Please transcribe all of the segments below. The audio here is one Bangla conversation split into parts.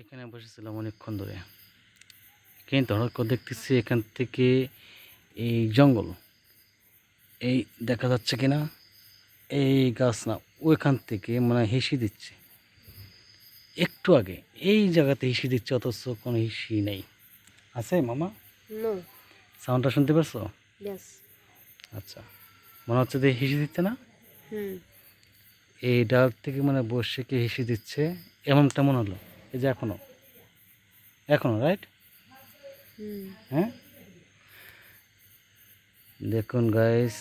এখানে বসেছিলাম অনেকক্ষণ ধরে। কিন্তু হঠাৎ করে দেখতেছি এখান থেকে এই জঙ্গল। এই দেখা যাচ্ছে কিনা? এই গাছ না ওইখান থেকে মানে হেসি দিচ্ছে। একটু আগে এই জায়গাতে হিসি দিচ্ছে অথচ কোনো হিসি নেই। আছে মামা? সাউন্ডটা শুনতে পারছ? আচ্ছা মনে হচ্ছে যে হিসি দিচ্ছে না. এই ডাল থেকে মানে বসে কি হিসি দিচ্ছে এমনটা মনে হলো। এই যে এখনও। এখনও রাইট. হ্যাঁ? দেখুন গাইস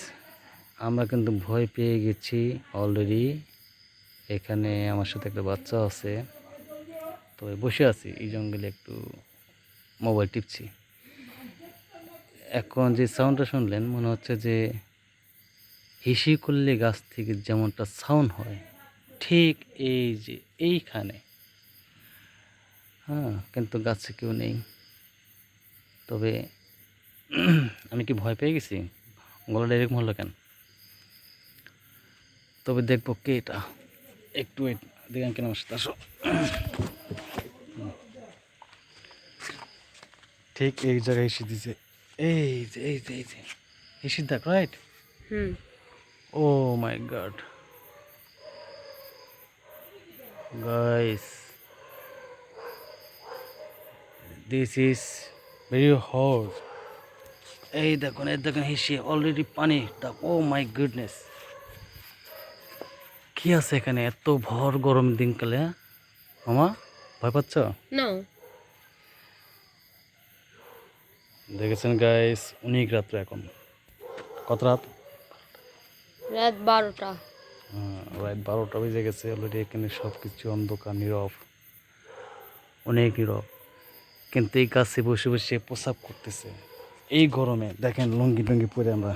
আমরা কিন্তু ভয় পেয়ে গেছি অলরেডি এখানে আমার সাথে একটা বাচ্চা আছে। তো বসে আছি, এই জঙ্গলে একটু মোবাইল টিপছি। এখন যে সাউন্ডটা শুনলেন, মনে হচ্ছে যে হিসি করলে গাছ থেকে যেমনটা সাউন্ড হয়, ঠিক এই যে এইখানে। হ্যাঁ কিন্তু গাছে কেউ নেই। তবে আমি কি ভয় পেয়ে গেছি? গলাটা এরকম হলো কেন? তবে দেখব কে এটা। একটু দেখেন কেন আমার সাথে আসো। ঠিক এই জায়গায় এসে দিছে এই যে এই যে এই যে। এসে দেখ right. Oh my god guys this is very hot এই দেখুন এই দেখুন হিসি অলরেডি পানি। ও মাই গুডনেস কি আছে এখানে? এত ভর গরম দিনকালে হ্যাঁ? মামা ভয় পাচ্ছ? No. দেখেছেন গাইস অনেক রাত্রে এখন। কত রাত? রাত বারোটা। হ্যাঁ, রাত বারোটা বেজে গেছে। অলরেডি এখানে সব কিছু অন্ধকার নীরব। অনেক নীরব। কিন্তু এই গাছে বসে বসে প্রসাব করতেছে। এই গরমে দেখেন লুঙ্গি টুঙ্গি পরে আমরা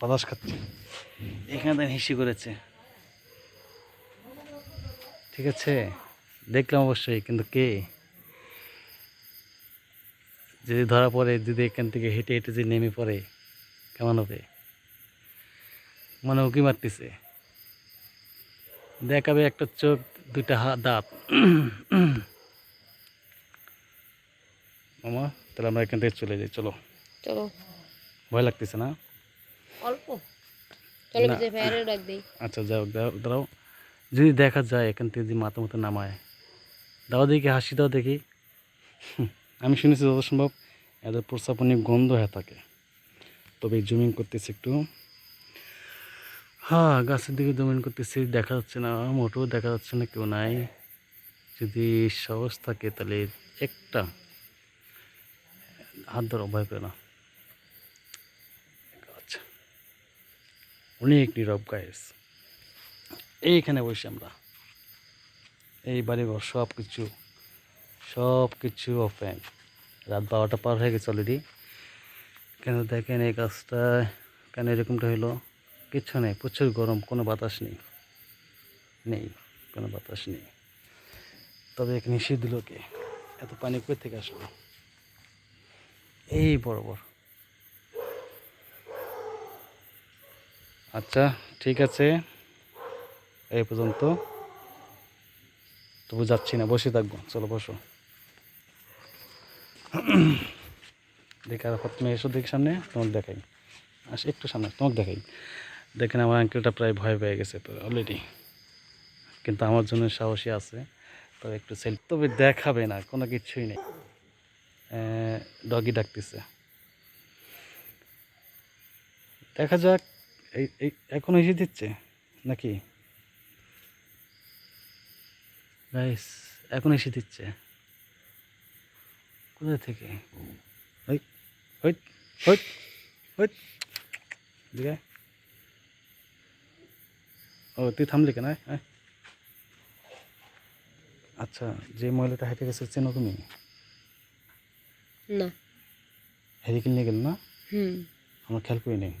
বাতাস খাচ্ছি। এখানে দেখেন হিসি করেছে। ঠিক আছে? দেখলাম অবশ্যই, কিন্তু কে? যদি ধরা পড়ে, যদি এখান থেকে হেঁটে হেঁটে যদি নেমে পড়ে, কেমন হবে? মানে উকি মারতেছে। দেখাবে একটা চোখ, দুইটা হাত দাঁত। মামা তাহলে আমরা এখান থেকে চলে যাই চলো। চলো। ভয় লাগতেছে না? অল্প। চলো ডাক দিই। আচ্ছা যাও দাও- দাঁড়াও। যদি দেখা যায় এখান থেকে যদি মাথা মতো নামায় দাও দেখি হাসি দাও দেখি। আমি শুনেছি যত সম্ভব এদের প্রস্তাবনী গন্ধ হয়ে থাকে। তবে জুমিং করতেছি একটু। হ্যাঁ গাছের দিকে জমিন করতেছি দেখা যাচ্ছে না মোটেও দেখা যাচ্ছে না কেউ নাই। যদি সাহস থাকে তাহলে একটা হাত ধরো, ভয় পেও না। আচ্ছা। অনেক নীরব গায়েস এইখানে বসে আমরা। এই বাড়িঘর সব কিছু সব কিছু ওপেন রাত বারোটা পার হয়ে গেছে অলরেডি কেন দেখেন এই গাছটা, কেন এরকমটা হলো কিচ্ছু নেই, প্রচুর গরম, কোনো বাতাস নেই। নেই, কোনো বাতাস নেই। তবে এখানে শীত দিল কে এত পানি কই থেকে আসলো? এই বরাবর। আচ্ছা ঠিক আছে। এই পর্যন্ত। তবু যাচ্ছি না, বসে থাকব। চলো, বসো। দেখে আর এসো দেখি সামনে, তোমাকে দেখাই। আস একটু সামনে, তোমাকে দেখাই। দেখেন আমার আঙ্কেলটা প্রায় ভয় পেয়ে গেছে তো অলরেডি কিন্তু আমার জন্য সাহসী আছে। তো একটু সেল তবে দেখাবে না, কোনো কিছুই নেই। ডগি ডাকতেছে। দেখা যাক, এই এখন এসে দিচ্ছে, নাকি? গাইস এখন এসে দিচ্ছে। কোথা থেকে? ওই ওই ওই ওই, দিকে। ও, তুই থামলি কেন। আচ্ছা যে মহিলাটা হেঁটে গেছে, চেনো তুমি? না। কিনিলে নিয়ে গেল না? হুম। আমরা খেয়াল করি নেই।